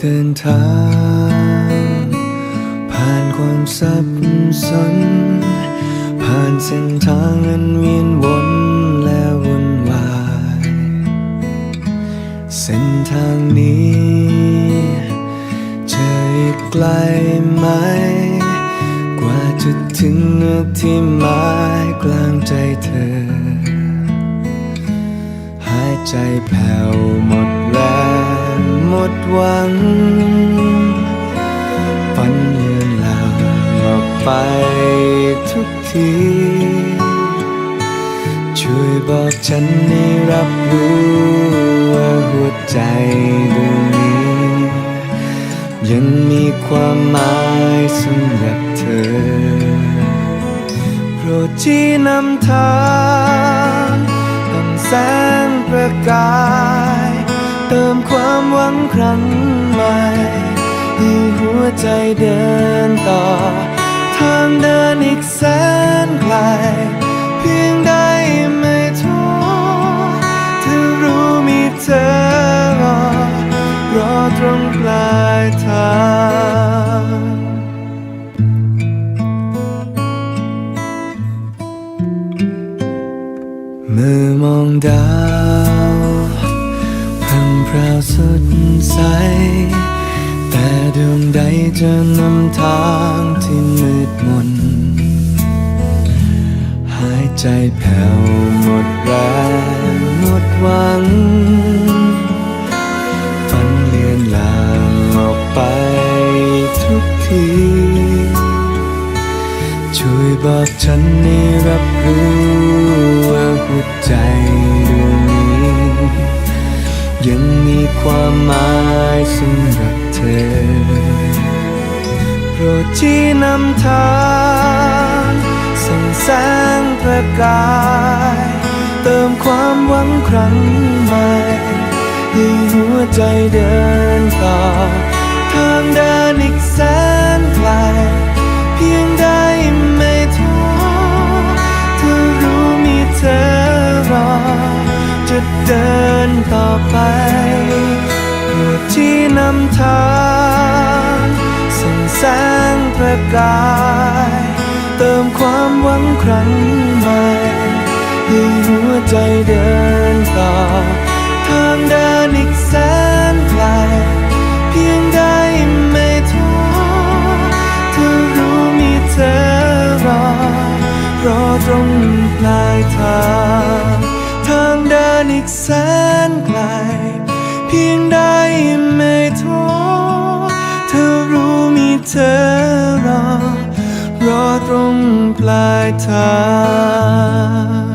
เดินทาง ผ่านความสับสน ผ่านเส้นทางอันเวียนวนและวนวาย เส้นทางนี้เจออีกไกลไหม กว่าจะถึงนื้ที่หมายกลางใจเธอ หายใจแผ่วหมดแรง หมดหวัง ฝันเลือนลางออกไปทุกที ช่วยบอกฉันให้รับรู้ว่าหัวใจดวงนี้ ยังมีความหมายสำหรับเธอ โปรดชี้นำทางต้องแสงประกาย หวังครั้งใหม่ให้หัวใจเดินต่อ ทางเดินอีกแสนไกล เพียงได้ไม่ท้อถ้ารู้มีเธอรอ รอตรงปลายทางเมื่อมองดาวพังพราว สดใส แต่ดวงใดจะนำทางที่มืดมน หายใจแผ่วหมดแรงหมดหวัง ฝันเลือนลางออกไปทุกที ช่วยบอกฉันให้รับรู้ เธอ โปรดชี้นำทางส่องแสงประกาย เติมความหวังครั้งใหม่ให้หัวใจเดินต่อ ทางเดินอีกแสนไกลเพียงได้ไม่ท้อถ้ารู้มีเธอรอ จะเดินต่อไป ที่นำทางส่องแสงประกาย เติมความหวังครั้งใหม่ ให้หัวใจเดินต่อ ทางเดินอีกแสนไกล เพียงได้ไม่ท้อถ้ารู้มีเธอรอ รอตรงปลายทาง ทางเดินอีกแสนไกล เพียงได้ ไม่ท้อเธอรู้มีเธอรอรอตรงปลายทาง